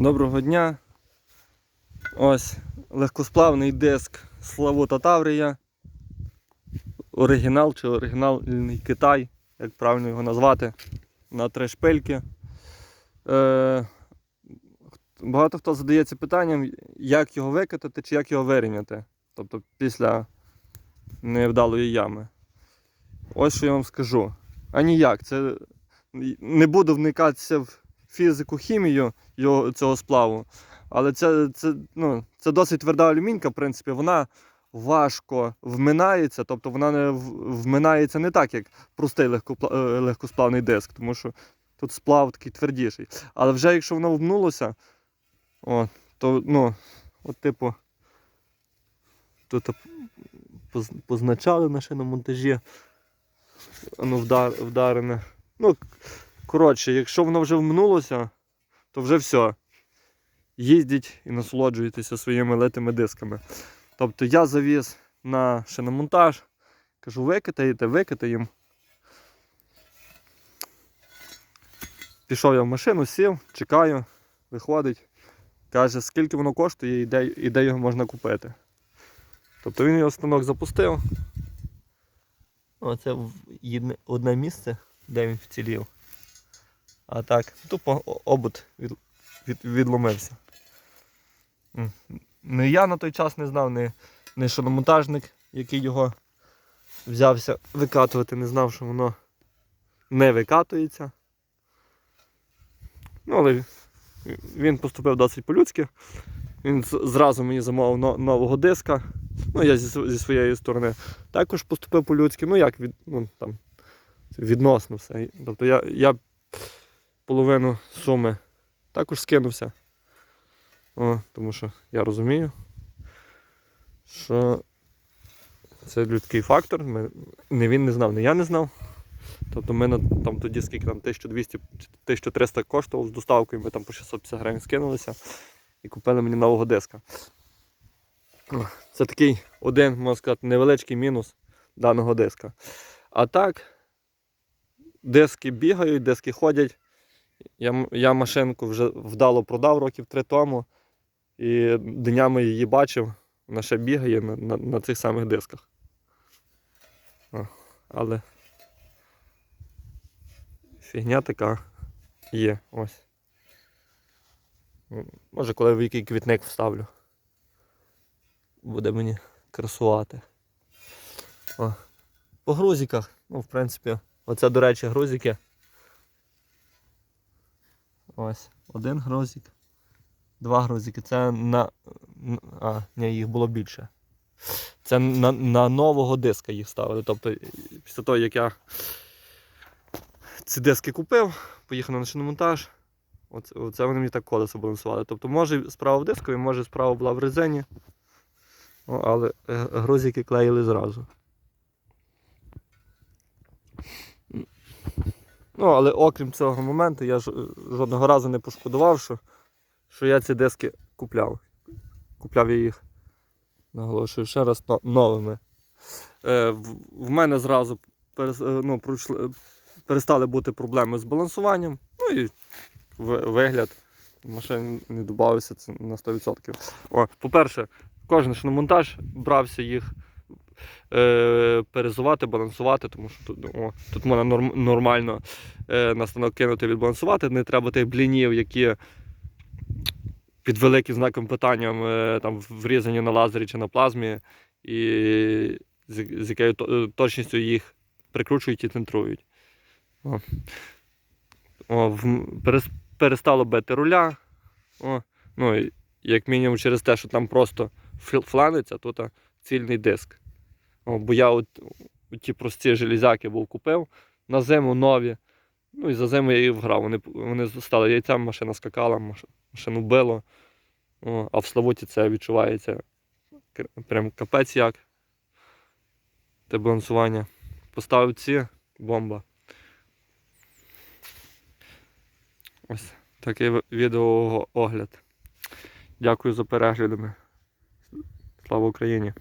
Доброго дня. Ось легкосплавний диск Славута Таврія. Оригінал чи оригінальний Китай, як правильно його назвати, на три шпильки. Е, багато хто задається питанням, як його викатати чи як його вирівняти. Тобто після невдалої ями. Ось що я вам скажу. А ніяк. Це не буду вникатися в фізику, хімію його, цього сплаву. Але це, це, ну, це досить тверда алюмінька, в принципі, вона важко вминається, тобто вона не вминається не так, як простий е, легкосплавний диск, тому що тут сплав такий твердіший. Але вже якщо воно вмнулося, о, то ну, от типу, тут позначали на шиномонтажі, воно вдар, вдарене. Ну, коротше, якщо воно вже вмнулося, то вже все. Їздіть і насолоджуйтеся своїми литими дисками. Тобто я завіз на шиномонтаж, кажу, викатаєте, викатаємо. Пішов я в машину, сів, чекаю, виходить. Каже, скільки воно коштує і де, і де його можна купити. Тобто він його станок запустив. Оце одне місце, де він вцілів. А так, тупо обут від, від, відломився. Не я на той час не знав, не, не шиномонтажник, який його взявся викатувати, не знав, що воно не викатується. Ну, але він поступив досить по-людськи. Він зразу мені замовив нового диска. Ну, я зі, зі своєї сторони також поступив по-людськи. Ну, як від, ну, там, відносно все. Тобто я, я половину суми також скинувся. О, тому що я розумію, що це людський фактор. Ми, не він не знав, не я не знав. Тобто ми на, там тоді скільки там 1200 чи 1300 коштував з доставкою, ми там по 650 гривень скинулися і купили мені нового диска. Це такий один, можна сказати, невеличкий мінус даного диска. А так, диски бігають, диски ходять. Я, я машинку вже вдало продав років три тому. І днями її бачив, вона ще бігає на, на, на цих самих дисках. О, але фігня така є. Ось. Може, коли в який квітник вставлю. Буде мені красувати. О. По грузиках, ну, в принципі, оце, до речі, грузики. Ось, один грузик. Два грузики. Це на. А, ні, їх було більше. Це на, на нового диска їх ставили. Тобто, після того, як я ці диски купив, поїхав на шиномонтаж. Оце, оце вони мені так колесо балансували. Тобто, може справа в дискові, може справа була в резині. Але е, грузики клеїли зразу. Ну, але окрім цього моменту, я ж, жодного разу не пошкодував, що, що я ці диски купляв. Купляв я їх, наголошую, ще раз новими. Е, в, мене зразу е, ну, пройшли, перестали бути проблеми з балансуванням. Ну і вигляд машин не додався на 100%. О, по-перше, кожен шиномонтаж брався їх е, перезувати, балансувати, тому що тут, о, тут можна норм, нормально е, на станок кинути відбалансувати. Не треба тих блінів, які під великим знаком питання е, там врізані на лазері чи на плазмі, і з, з якою точністю їх прикручують і центрують. О. О, в, перес, перестало бити руля. О, ну, як мінімум через те, що там просто фл- фланець, а тут цільний диск. О, бо я от, ті прості железяки був купив на зиму нові. Ну і за зиму я їх вграв. Вони, вони стали яйцем, машина скакала, машину било. О, а в Славуті це відчувається прям капець як. Те балансування. Поставив ці, бомба. Ось такий ви- відеоогляд. Дякую за переглядами. Слава Україні!